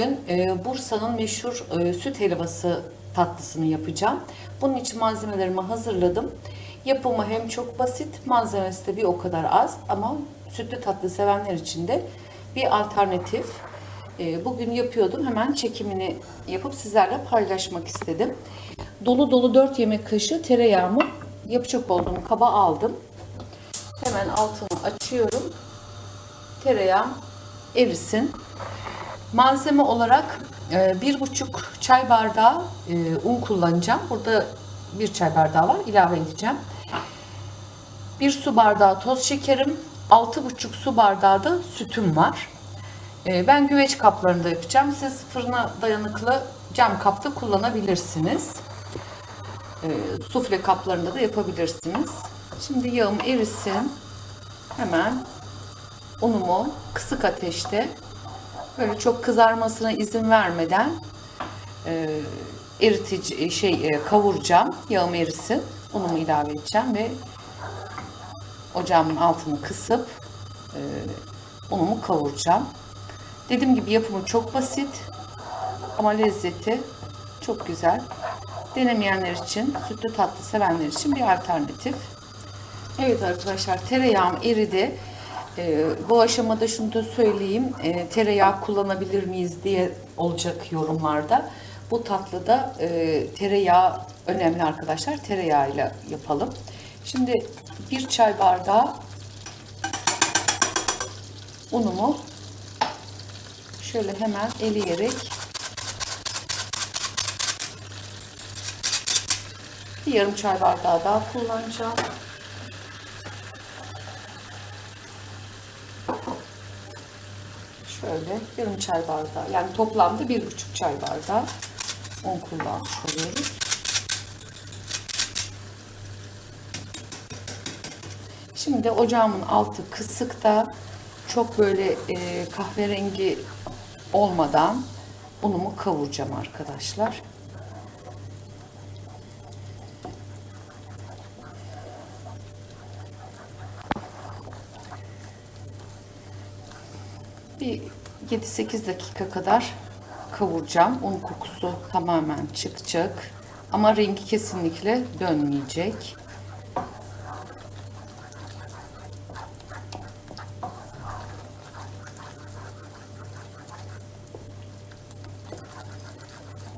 Bugün e, Bursa'nın meşhur e, süt helvası tatlısını yapacağım. Bunun için malzemelerimi hazırladım. Yapımı hem çok basit, malzemesi de bir o kadar az ama sütlü tatlı sevenler için de bir alternatif. E, bugün yapıyordum. Hemen çekimini yapıp sizlerle paylaşmak istedim. Dolu dolu 4 yemek kaşığı tereyağımı yapacak olduğum kaba aldım. Hemen altını açıyorum. Tereyağım erisin. Malzeme olarak e, bir buçuk çay bardağı e, un kullanacağım. Burada bir çay bardağı var. ilave edeceğim. Bir su bardağı toz şekerim. Altı buçuk su bardağı da sütüm var. E, Ben güveç kaplarında yapacağım. Siz fırına dayanıklı cam kapta kullanabilirsiniz. Sufle kaplarında da yapabilirsiniz. Şimdi yağım erisin. Hemen unumu kısık ateşte böyle çok kızarmasına izin vermeden e, eritici şey e, kavuracağım. Yağım erisin. Unumu ilave edeceğim ve ocağımın altını kısıp e, unumu kavuracağım. Dediğim gibi yapımı çok basit ama lezzeti çok güzel. Denemeyenler için, sütlü tatlı sevenler için bir alternatif. Evet arkadaşlar tereyağım eridi. Ee, bu aşamada şunu da söyleyeyim. Ee, tereyağı kullanabilir miyiz diye olacak yorumlarda. Bu tatlıda e, tereyağı önemli arkadaşlar. Tereyağıyla yapalım. Şimdi bir çay bardağı unumu şöyle hemen eleyerek bir yarım çay bardağı daha kullanacağım. Şöyle yarım çay bardağı yani toplamda bir buçuk çay bardağı un kullanmış oluyoruz. Şimdi ocağımın altı kısıkta çok böyle e, kahverengi olmadan unumu kavuracağım arkadaşlar. Bir 7-8 dakika kadar kavuracağım. Un kokusu tamamen çıkacak. Ama rengi kesinlikle dönmeyecek.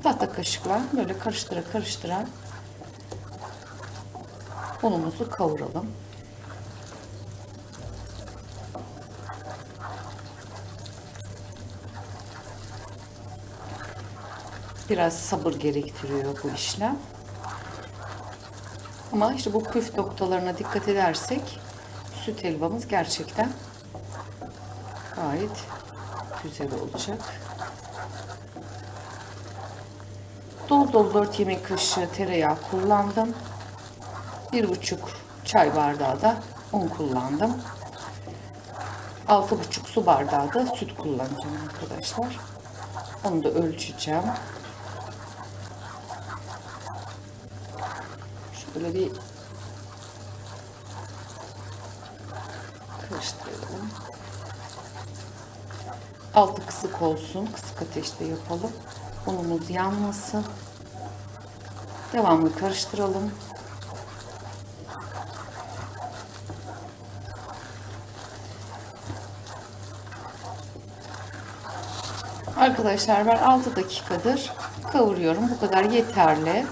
Tahta kaşıkla böyle karıştıra karıştıra unumuzu kavuralım. Biraz sabır gerektiriyor bu işlem. Ama işte bu püf noktalarına dikkat edersek süt helvamız gerçekten gayet güzel olacak. Dolu dolu 4 yemek kaşığı tereyağı kullandım. 1,5 çay bardağı da un kullandım. 6,5 su bardağı da süt kullanacağım arkadaşlar. Onu da ölçeceğim. Şöyle bir karıştıralım. Altı kısık olsun. Kısık ateşte yapalım. Unumuz yanmasın. Devamlı karıştıralım. Arkadaşlar ben 6 dakikadır kavuruyorum. Bu kadar yeterli.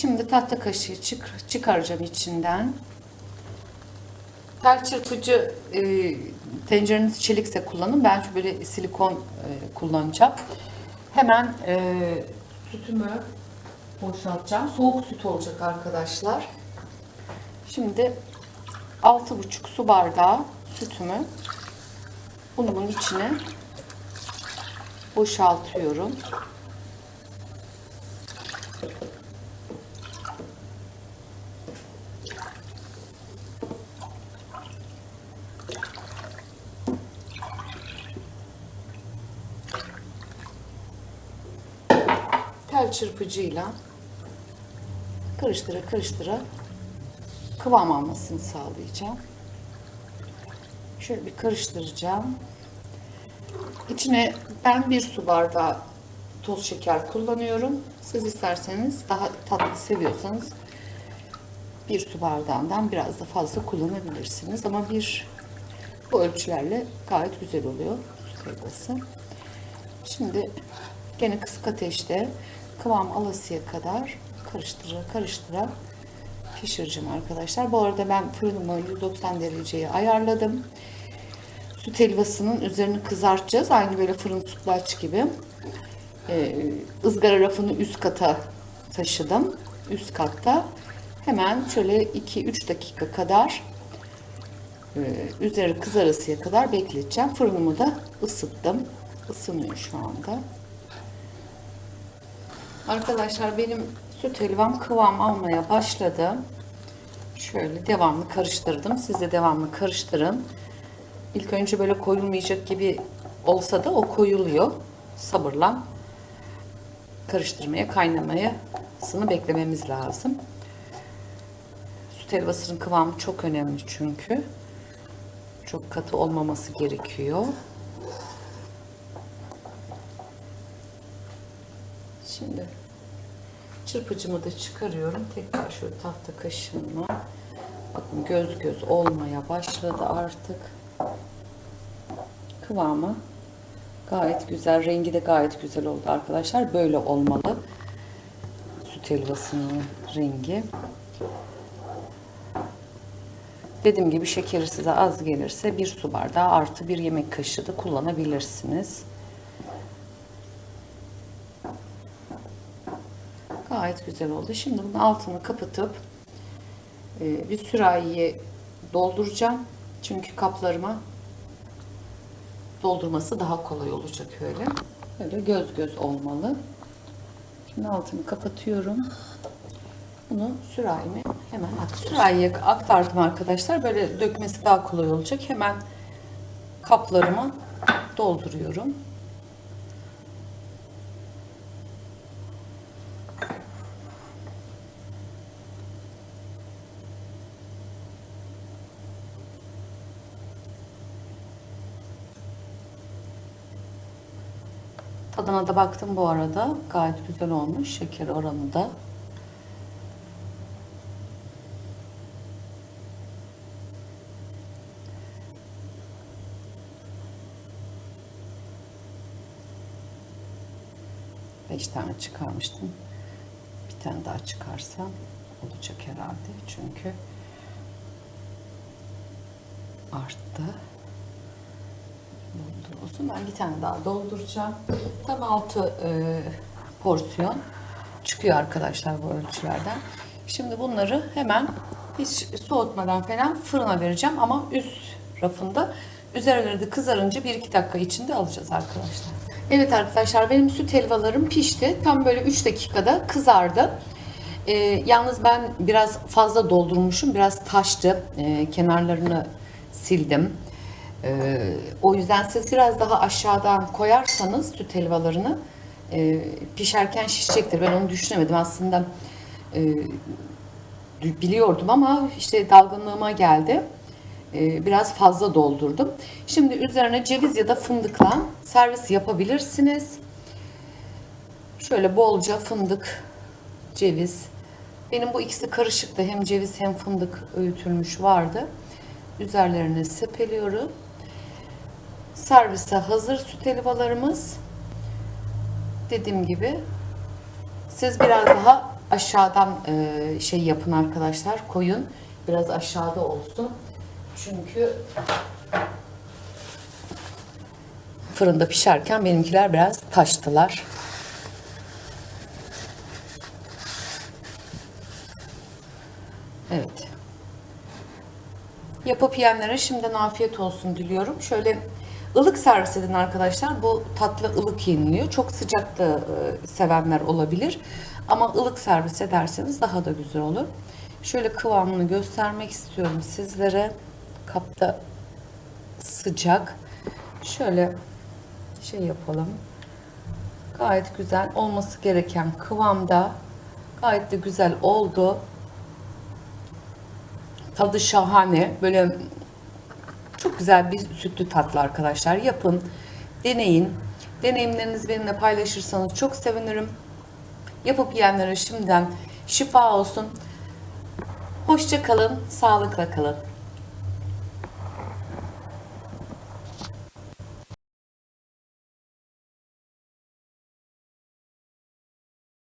Şimdi tahta kaşığı çık çıkaracağım içinden. Tel çırpıcı e, tencereniz çelikse kullanın. Ben şu böyle silikon e, kullanacağım. Hemen e, sütümü boşaltacağım. Soğuk süt olacak arkadaşlar. Şimdi 6,5 su bardağı sütümü unumun içine boşaltıyorum. Tel çırpıcıyla karıştıra karıştıra kıvam almasını sağlayacağım. Şöyle bir karıştıracağım. İçine ben bir su bardağı toz şeker kullanıyorum. Siz isterseniz daha tatlı seviyorsanız bir su bardağından biraz da fazla kullanabilirsiniz. Ama bir bu ölçülerle gayet güzel oluyor su helvası. Şimdi gene kısık ateşte kıvam alasıya kadar karıştıra karıştıra pişireceğim arkadaşlar. Bu arada ben fırınımı 190 dereceye ayarladım. Süt helvasının üzerini kızartacağız. Aynı böyle fırın sütlaç gibi. Ee, ızgara rafını üst kata taşıdım. Üst katta hemen şöyle 2-3 dakika kadar e, üzeri kızarasıya kadar bekleteceğim. Fırınımı da ısıttım. Isınıyor şu anda. Arkadaşlar benim süt helvam kıvam almaya başladı. Şöyle devamlı karıştırdım. Siz de devamlı karıştırın. İlk önce böyle koyulmayacak gibi olsa da o koyuluyor. Sabırla karıştırmaya, kaynamaya sını beklememiz lazım. Süt helvasının kıvamı çok önemli çünkü. Çok katı olmaması gerekiyor. Şimdi çırpıcımı da çıkarıyorum. Tekrar şöyle tahta kaşığımla. Bakın göz göz olmaya başladı artık. Kıvamı gayet güzel. Rengi de gayet güzel oldu arkadaşlar. Böyle olmalı. Süt helvasının rengi. Dediğim gibi şekeri size az gelirse bir su bardağı artı bir yemek kaşığı da kullanabilirsiniz. Gayet güzel oldu. Şimdi bunun altını kapatıp e, bir sürahiye dolduracağım. Çünkü kaplarıma doldurması daha kolay olacak öyle. Böyle göz göz olmalı. Şimdi altını kapatıyorum. Bunu sürahime hemen. Sürahiye aktardım arkadaşlar. Böyle dökmesi daha kolay olacak. Hemen kaplarıma dolduruyorum. Tadına da baktım bu arada. Gayet güzel olmuş. Şeker oranı da. Beş tane çıkarmıştım. Bir tane daha çıkarsam olacak herhalde. Çünkü arttı. Olsun. Ben bir tane daha dolduracağım. Tam altı e, porsiyon çıkıyor arkadaşlar bu ölçülerden. Şimdi bunları hemen hiç soğutmadan falan fırına vereceğim ama üst rafında üzerleri de kızarınca 1-2 dakika içinde alacağız arkadaşlar. Evet arkadaşlar benim süt helvalarım pişti. Tam böyle 3 dakikada kızardı. Ee, yalnız ben biraz fazla doldurmuşum. Biraz taştı. Ee, kenarlarını sildim. Ee, o yüzden siz biraz daha aşağıdan koyarsanız süt helvalarını e, pişerken şişecektir. Ben onu düşünemedim aslında. E, biliyordum ama işte dalgınlığıma geldi. E, biraz fazla doldurdum. Şimdi üzerine ceviz ya da fındıkla servis yapabilirsiniz. Şöyle bolca fındık, ceviz. Benim bu ikisi karışıktı. Hem ceviz hem fındık öğütülmüş vardı. Üzerlerine sepeliyorum. Servise hazır süt helvalarımız. Dediğim gibi siz biraz daha aşağıdan e, şey yapın arkadaşlar. Koyun. Biraz aşağıda olsun. Çünkü fırında pişerken benimkiler biraz taştılar. Evet. Yapıp yiyenlere şimdiden afiyet olsun diliyorum. Şöyle ılık servis edin arkadaşlar. Bu tatlı ılık yeniliyor. Çok sıcak da e, sevenler olabilir. Ama ılık servis ederseniz daha da güzel olur. Şöyle kıvamını göstermek istiyorum sizlere. Kapta sıcak. Şöyle şey yapalım. Gayet güzel olması gereken kıvamda. Gayet de güzel oldu. Tadı şahane. Böyle güzel bir sütlü tatlı arkadaşlar. Yapın. deneyin. Deneyimlerinizi benimle paylaşırsanız çok sevinirim. Yapıp yiyenlere şimdiden şifa olsun. Hoşça kalın, sağlıkla kalın.